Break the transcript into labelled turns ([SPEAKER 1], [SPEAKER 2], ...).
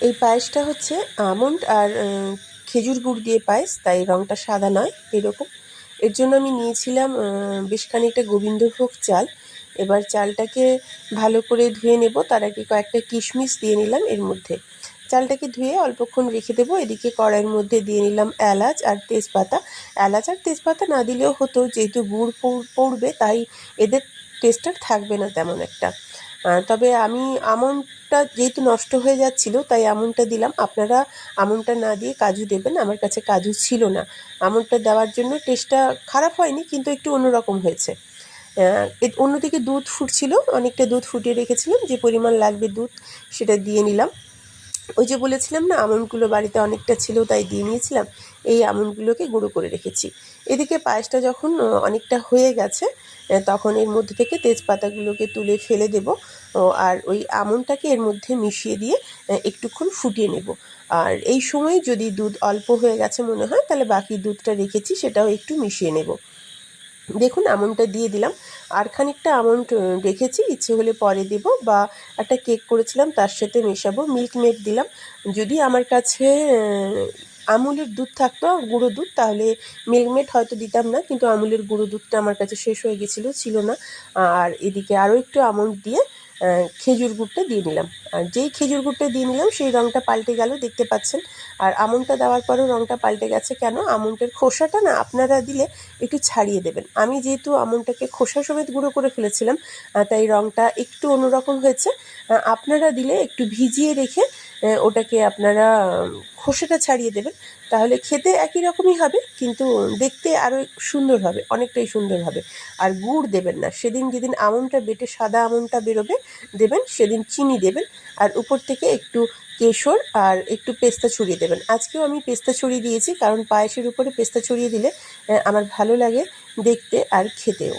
[SPEAKER 1] এই পায়েসটা হচ্ছে আমন্ড আর খেজুর গুড় দিয়ে পায়েস, তাই রঙটা সাদা নয়, এরকম। এর জন্য আমি নিয়েছিলাম বেশ খানিকটা গোবিন্দভোগ চাল। এবার চালটাকে ভালো করে ধুয়ে নেব, তার আগে কয়েকটা কিশমিশ দিয়ে নিলাম এর মধ্যে। চালটাকে ধুয়ে অল্পক্ষণ রেখে দেবো, এদিকে কড়াইয়ের মধ্যে দিয়ে নিলাম এলাচ আর তেজপাতা। এলাচ আর তেজপাতা না দিলেও হতো, যেহেতু গুড় পড়- পড়বে, তাই এদের টেস্ট আর থাকবে না তেমন একটা। তবে আমি আমনটা যেহেতু নষ্ট হয়ে যাচ্ছিল, তাই আমনটা দিলাম। আপনারা আমনটা না দিয়ে কাজু দেবেন, আমার কাছে কাজু ছিল না। আমনটা দেওয়ার জন্য টেস্টটা খারাপ হয়নি, কিন্তু একটু অন্যরকম হয়েছে। অন্যদিকে দুধ ফুটছিল, অনেকটা দুধ ফুটিয়ে রেখেছিলাম, যে পরিমাণ লাগবে দুধ সেটা দিয়ে নিলাম। ওই যে বলেছিলাম না, আমন্ডগুলো বাড়িতে অনেকটা ছিল, তাই দিয়ে নিয়েছিলাম। এই আমন্ডগুলোকে গুঁড়ো করে রেখেছি। এদিকে পায়েসটা যখন অনেকটা হয়ে গেছে তখন এর মধ্যে থেকে তেজপাতাগুলোকে তুলে ফেলে দেব আর ওই আমন্ডটাকে এর মধ্যে মিশিয়ে দিয়ে একটুক্ষণ ফুটিয়ে নেব। আর এই সময় যদি দুধ অল্প হয়ে গেছে মনে হয়, তাহলে বাকি দুধটা রেখেছি, সেটাও একটু মিশিয়ে নেব। দেখুন, আমন্ডটা দিয়ে দিলাম। আর খানিকটা আমন্ড রেখেছি, ইচ্ছে হলে পরে দেব বা একটা কেক করেছিলাম, তার সাথে মেশাবো। মিল্ক মেড দিলাম। যদি আমার কাছে আমুলের দুধ থাকতো, গুঁড়ো দুধ, তাহলে মিল্কমেড হয়তো দিতাম না, কিন্তু আমুলের গুঁড়ো দুধটা আমার কাছে শেষ হয়ে গেছিল, ছিল না। আর এদিকে আরও একটু আমন্ড দিয়ে খেজুর গুড়টা দিয়ে নিলাম আর যেই খেজুর গুড়টা দিয়ে নিলাম, সেই রঙটা পাল্টে গেল, দেখতে পাচ্ছেন। আর আমন্ডটা দেওয়ার পরেও রঙটা পাল্টে গেছে। কেন? আমন্ডের খোসাটা না আপনারা দিলে একটু ছাড়িয়ে দেবেন। আমি যেহেতু আমনটাকে খোসা সমেত গুঁড়ো করে ফেলেছিলাম তাই রঙটা একটু অন্যরকম হয়েছে। আপনারা দিলে একটু ভিজিয়ে রেখে ওটাকে আপনারা খোসাটা ছাড়িয়ে দেবেন। তাহলে খেতে একই রকমই হবে, কিন্তু দেখতে আরও সুন্দর হবে, অনেকটাই সুন্দর হবে। আর গুড় দেবেন না। সেদিন যেদিন আমনটা বেটে সাদা আমনটা বেরোবে, দেবেন, সেদিন চিনি দেবেন। আর উপর থেকে একটু কেশর আর একটু পেস্তা ছড়িয়ে দেবেন। আজকেও আমি পেস্তা ছড়িয়ে দিয়েছি, কারণ পায়েসের উপরে পেস্তা ছড়িয়ে দিলে আমার ভালো লাগে দেখতে আর খেতেও।